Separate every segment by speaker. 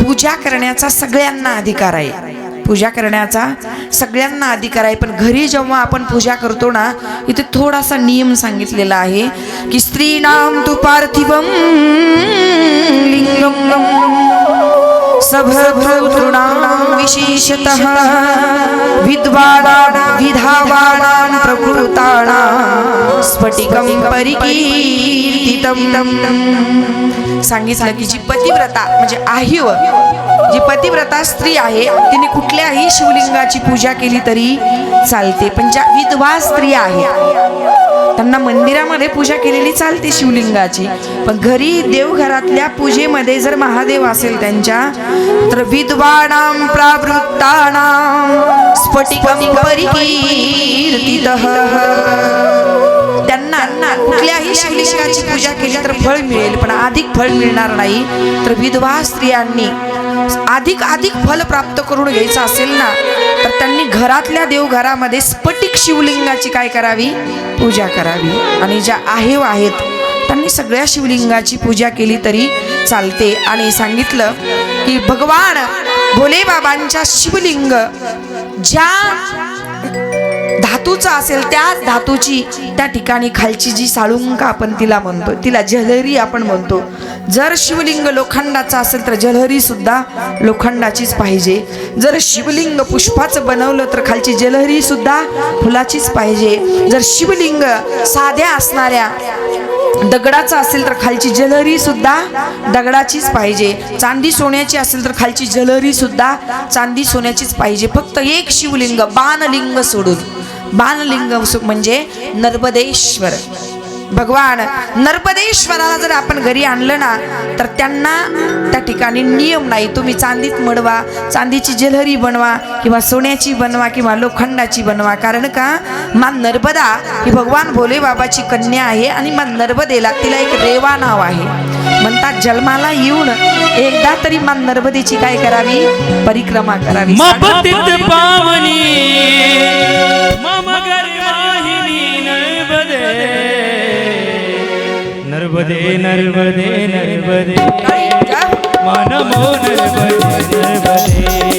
Speaker 1: पूजा करण्याचा सगळ्यांना अधिकार आहे. पूजा करण्याचा सगळ्यांना अधिकार आहे. पण घरी जेव्हा आपण पूजा करतो ना इथे थोडासा नियम सांगितलेला आहे की स्त्रीणाम तू पार्थिव विशेषत विद्वाना विधावाना विद्वानां स्फटिकं परिकीर्तितम् सांगितलं की जी पतिव्रता म्हणजे आहिव जी पतिव्रता स्त्री आहे तिने कुठल्याही शिवलिंगाची पूजा केली तरी चालते. पण ज्या विधवा स्त्रिया आहेत त्यांना मंदिरामध्ये पूजा केलेली चालते शिवलिंगाची. पण घरी देवघरातल्या पूजेमध्ये जर महादेव असेल त्यांच्या तर विद्वानां प्रावृत्तानां स्फटिकं परिकीर्तितः. त्यांना कुठल्याही शिवलिंगाची पूजा केली तर फळ मिळेल पण अधिक फळ मिळणार नाही. तर विधवा स्त्रियांनी अधिक अधिक फल प्राप्त करून घ्यायचं असेल ना तर त्यांनी घरातल्या देवघरामध्ये स्फटिक शिवलिंगाची काय करावी? पूजा करावी. आणि ज्या आहेव आहेत त्यांनी सगळ्या शिवलिंगाची पूजा केली तरी चालते. आणि सांगितलं की भगवान भोले बाबांच्या शिवलिंग ज्या धातूचा असेल त्याच धातूची त्या ठिकाणी खालची जी साळुंका आपण तिला म्हणतो तिला जलहरी आपण म्हणतो. जर शिवलिंग लोखंडाचा असेल तर जलहरी सुद्धा लोखंडाचीच पाहिजे. जर शिवलिंग पुष्पाचं बनवलं तर खालची जलहरी सुद्धा फुलाचीच पाहिजे. जर शिवलिंग साध्या असणाऱ्या दगडाचा असेल तर खालची जलहरी सुद्धा दगडाचीच पाहिजे. चांदी सोन्याची असेल तर खालची जलहरी सुद्धा चांदी सोन्याचीच पाहिजे. फक्त एक शिवलिंग बाणलिंग सोडून. बाणलिंग सुख म्हणजे नर्मदेश्वर. भगवान नर्मदेश्वराला जर आपण घरी आणलं ना तर त्यांना त्या ठिकाणी नियम नाही. तुम्ही चांदीत मडवा चांदीची जलहरी बनवा किंवा सोन्याची बनवा किंवा लोखंडाची बनवा. कारण का? मा नर्मदा ही भगवान भोले बाबाची कन्या आहे आणि मा नर्मदेला तिला एक रेवा नाव आहे. म्हणतात जन्माला येऊन एकदा तरी मा नर्मदेची काय करावी? परिक्रमा करावी.
Speaker 2: நல்வதே நல்வதே நல்வதே மனமோ
Speaker 1: நல்வதே நல்வதே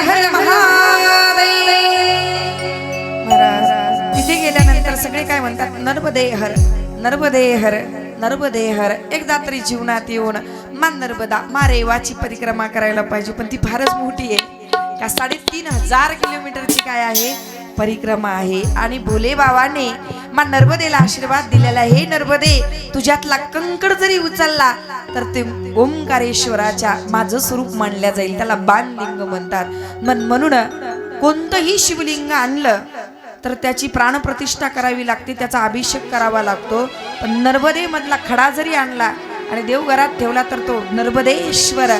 Speaker 1: हर महादेव. तिथे गेल्यानंतर सगळे काय म्हणतात? नर्मदे हर नर्मदे हर नर्मदे हर. एकदा तरी जीवनात येऊन मा नर्मदा मा रेवाची परिक्रमा करायला पाहिजे. पण ती फारच मोठी आहे. का साडेतीन हजार किलोमीटरची काय आहे? परिक्रमा आहे. आणि भोले बाबाने मा नर्मदेला आशीर्वाद दिलेला आहे. हे नर्मदे तुझ्यातला कंकड जरी उचलला तर ते ओंकारेश्वराच्या माझं स्वरूप मानल्या जाईल. त्याला बाणलिंग म्हणतात. मन म्हणून कोणतंही शिवलिंग आणलं तर त्याची प्राणप्रतिष्ठा करावी लागते त्याचा अभिषेक करावा लागतो. पण नर्मदेमधला खडा जरी आणला आणि देवघरात ठेवला तर तो नर्मदेश्वर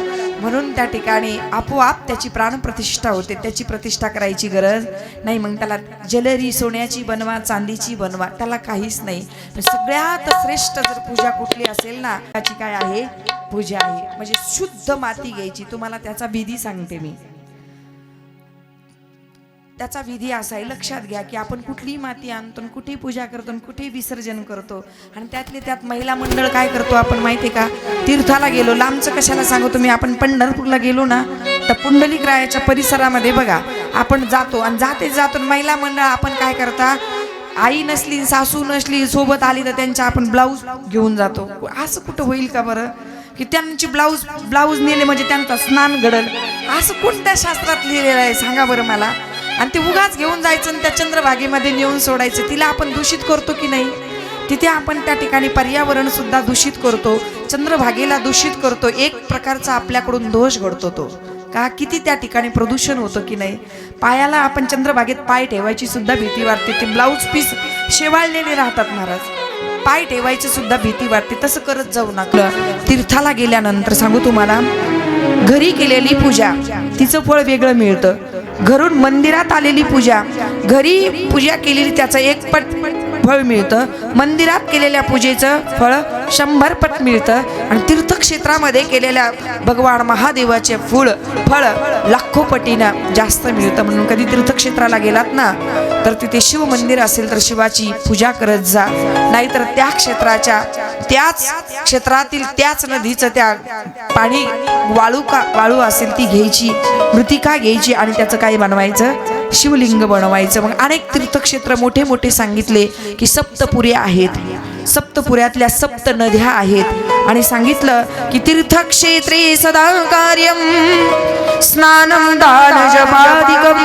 Speaker 1: म्हणून त्या ठिकाणी आपोआप त्याची प्राणप्रतिष्ठा होते. त्याची प्रतिष्ठा करायची गरज नाही. मग त्याला जलरी सोन्याची बनवा चांदीची बनवा त्याला काहीच नाही. सगळ्यात श्रेष्ठ जर पूजा कुठली असेल ना त्याची काय आहे? पूजा आहे. म्हणजे शुद्ध माती घ्यायची. तुम्हाला त्याचा विधी सांगते मी. त्याचा विधी असा आहे लक्षात घ्या की आपण कुठलीही माती आणतो आणि कुठे पूजा करतो आणि कुठे विसर्जन करतो. आणि त्यातले त्यात महिला मंडळ काय करतो आपण माहिती आहे का? तीर्थाला गेलो. लांबचं कशाला सांगतो मी आपण पंढरपूरला गेलो ना तर पुंडलिक रायाच्या परिसरामध्ये बघा आपण जातो आणि जाते जातो आणि महिला मंडळ आपण काय करता? आई नसली सासू नसली सोबत आली तर त्यांच्या आपण ब्लाऊज घेऊन जातो. असं कुठं होईल का बरं? की त्यांची ब्लाऊज ब्लाऊज नेले म्हणजे त्यांचा स्नान घडल. असं कोणत्या शास्त्रात लिहिलेलं आहे? सांगा बरं मला. आणि ते उगाच घेऊन जायचं आणि त्या चंद्रभागेमध्ये नेऊन सोडायचं. तिला आपण दूषित करतो की नाही? तिथे आपण त्या ठिकाणी पर्यावरण सुद्धा दूषित करतो. चंद्रभागेला दूषित करतो. एक प्रकारचा आपल्याकडून दोष घडतो तो. का किती त्या ठिकाणी प्रदूषण होतं की नाही? पायाला आपण चंद्रभागेत पाय ठेवायची सुद्धा भीती वाटते. ते ब्लाऊज पीस शेवाळलेले राहतात महाराज. पाय ठेवायची सुद्धा भीती वाटते. तसं करत जाऊ नका. तीर्थाला गेल्यानंतर सांगू तुम्हाला घरी केलेली पूजा तिचं फळ वेगळं मिळतं. घरून मंदिरात आलेली पूजा. घरी पूजा केलेली त्याचं एक पट फळ मिळतं. मंदिरात केलेल्या पूजेचं फळ शंभर पट मिळतं. आणि तीर्थक्षेत्रामध्ये केलेल्या भगवान महादेवाचे फूळ फळ लाखो पटीनं जास्त मिळतं. म्हणून कधी तीर्थक्षेत्राला गेलात ना तर तिथे शिव मंदिर असेल तर शिवाची पूजा करत जा. नाहीतर त्या क्षेत्राच्या त्याच क्षेत्रातील त्याच नदीचं त्या पाणी वाळू का वाळू असेल ती घ्यायची मृतिका घ्यायची आणि त्याचं काय बनवायचं? शिवलिंग बनवायचं. मग अनेक तीर्थक्षेत्र मोठे मोठे सांगितले की सप्तपुरे आहेत. सप्तपुऱ्यातल्या सप्त नद्या आहेत. आणि सांगितलं की तीर्थक्षेत्रे सदा कार्यम स्नान दान जपादिकम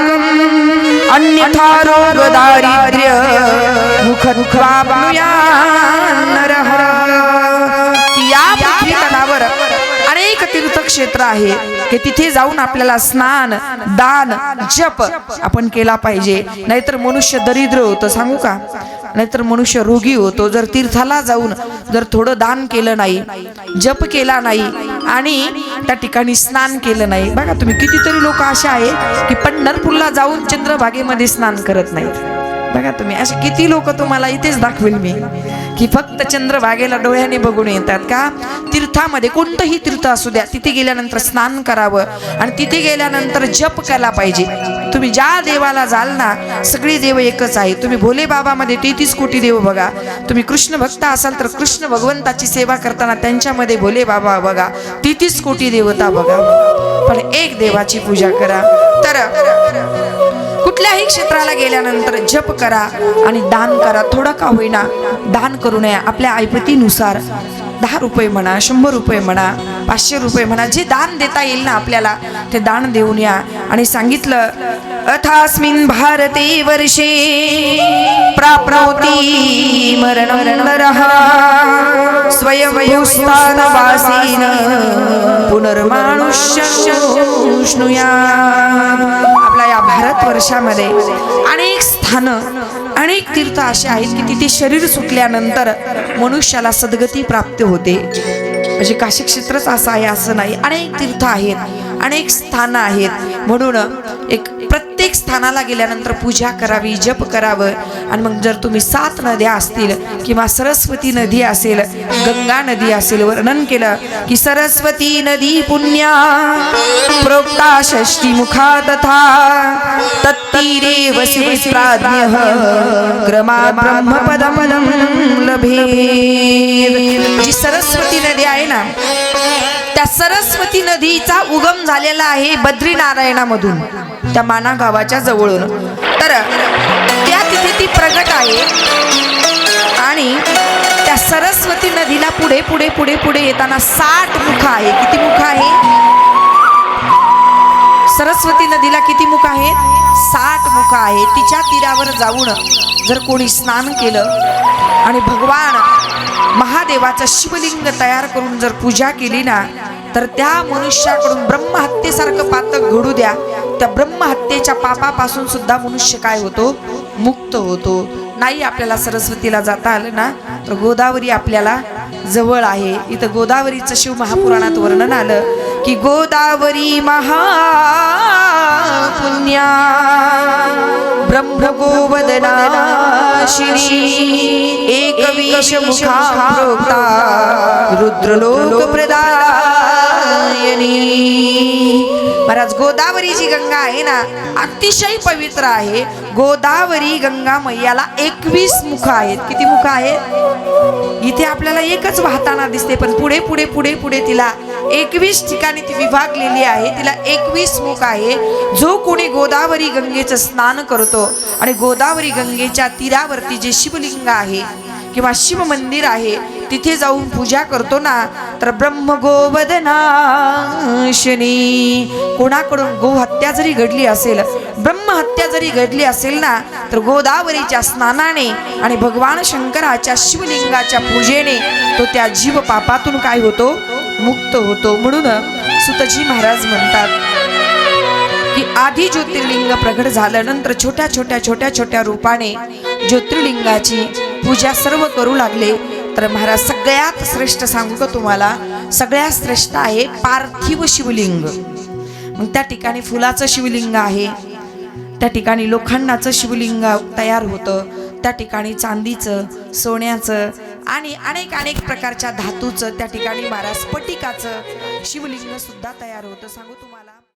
Speaker 1: अन्यथा रोग दारिद्र्य मुख या क्षेत्र आहे की तिथे जाऊन आपल्याला स्नान दान जप आपण केला पाहिजे. नाहीतर मनुष्य दरिद्र होतं सांगू का? नाहीतर मनुष्य रोगी होतो. जर तीर्थाला जाऊन जर थोडं दान केलं नाही जप केला नाही आणि त्या ठिकाणी स्नान केलं नाही. बघा तुम्ही कितीतरी लोक असे आहे की पंढरपूरला जाऊन चंद्रभागेमध्ये स्नान करत नाहीत. बघा तुम्ही असे किती लोक तुम्हाला इथेच दाखवेल मी की फक्त चंद्रभागेला डोळ्याने बघून येतात का? तीर्थामध्ये कोणतंही तीर्थ असू द्या तिथे गेल्यानंतर स्नान करावं आणि तिथे गेल्यानंतर जप केला पाहिजे. तुम्ही ज्या देवाला जाल ना सगळी देव एकच आहे. तुम्ही भोले बाबामध्ये तेहतीस कोटी देव बघा. तुम्ही कृष्ण भक्त असाल तर कृष्ण भगवंताची सेवा करताना त्यांच्यामध्ये भोले बाबा बघा. तेहतीस कोटी देवता बघा. पण एक देवाची पूजा करा. तर कुठल्याही क्षेत्राला गेल्यानंतर जप करा आणि दान करा. थोडं का होईना दान करू नये. आपल्या ऐपतीनुसार दहा रुपये म्हणा शंभर रुपये म्हणा पाचशे रुपये म्हणा जे दान देता येईल ना आपल्याला ते दान देऊन या. आणि सांगितलं अथास्मिन भारते वर्षे प्राप्नोती मरण स्वयंभूस्थान पुनर्मानुष्य आपल्या या भारत वर्षामध्ये अनेक स्थान अनेक तीर्थ असे आहेत की तिथे शरीर सुटल्यानंतर मनुष्याला सद्गती प्राप्त होते. म्हणजे काशी क्षेत्रच असं आहे असं नाही. अनेक तीर्थ आहेत अनेक स्थानं आहेत. म्हणून प्रत्येक स्थानाला गेल्यानंतर पूजा करावी जप करावं. आणि मग जर तुम्ही सात नद्या असतील किंवा सरस्वती नदी असेल गंगा नदी असेल वर्णन केलं की सरस्वती नदी पुण्या प्रोक्ता षष्टी मुखा तथा तत्तीरे शिव प्राज्ञ क्रमा ब्रह्मपदम लभे जी सरस्वती नदी आहे ना त्या सरस्वती नदीचा उगम झालेला आहे बद्रीनारायणामधून. त्या माना गावाच्या जवळून. तर त्या तिथे ती प्रगट आहे. आणि त्या सरस्वती नदीला पुढे पुढे पुढे पुढे येताना साठ मुख आहे. किती मुख आहे? सरस्वती नदीला किती मुख आहे? साठ मुख आहे. तिच्या तीरावर जाऊन जर कोणी स्नान केलं आणि भगवान महादेवाचं शिवलिंग तयार करून जर पूजा केली ना तर त्या मनुष्याकडून ब्रह्महत्येसारखं पातक घडू द्या. त्या ब्रह्महत्येच्या पापापासून सुद्धा मनुष्य काय होतो? मुक्त होतो. नाही आपल्याला सरस्वतीला जाता आलं ना तर गोदावरी आपल्याला जवळ आहे. इथं गोदावरीचं शिव महापुराणात वर्णन आलं की गोदावरी महापुण्या ब्रह्म गोवदनाशिनी एकविश मुखा प्रोक्ता रुद्रलोक प्रदायनी महाराज गोदावरी जी गंगा आहे ना अतिशय पवित्र आहे. गोदावरी गंगा मैयाला एकवीस मुख आहेत. किती मुख आहेत? इथे आपल्याला एकच वाहताना दिसते पण पुढे पुढे पुढे पुढे तिला एकवीस ठिकाणी ती विभागलेली आहे. तिला एकवीस मुख आहे. जो कोणी गोदावरी गंगेचं स्नान करतो आणि गोदावरी गंगेच्या तीरावरती जे शिवलिंग आहे किंवा शिव मंदिर आहे तिथे जाऊन पूजा करतो ना तर ब्रह्म गोवदनाशनी कोणाकडून गोहत्या जरी घडली असेल ब्रह्महत्या जरी घडली असेल ना तर गोदावरीच्या स्नानाने आणि भगवान शंकराच्या शिवलिंगाच्या पूजेने तो त्या जीव पापातून काय होतो? मुक्त होतो म्हणून सुतजी महाराज म्हणतात की आधी ज्योतिर्लिंग प्रगट झालं नंतर छोट्या छोट्या छोट्या छोट्या रूपाने ज्योतिर्लिंगाची पूजा सर्व करू लागले. तर महाराज सगळ्यात श्रेष्ठ सांगू का तुम्हाला? सगळ्यात श्रेष्ठ आहे पार्थिव शिवलिंग. मग त्या ठिकाणी फुलाचं शिवलिंग आहे. त्या ठिकाणी लोखंडाचं शिवलिंग तयार होतं. त्या ठिकाणी चांदीचं सोन्याचं आणि अनेक अनेक प्रकारच्या धातूचं त्या ठिकाणी महाराज स्फटिकाचं शिवलिंग सुद्धा तयार होतं. सांगू तुम्हाला?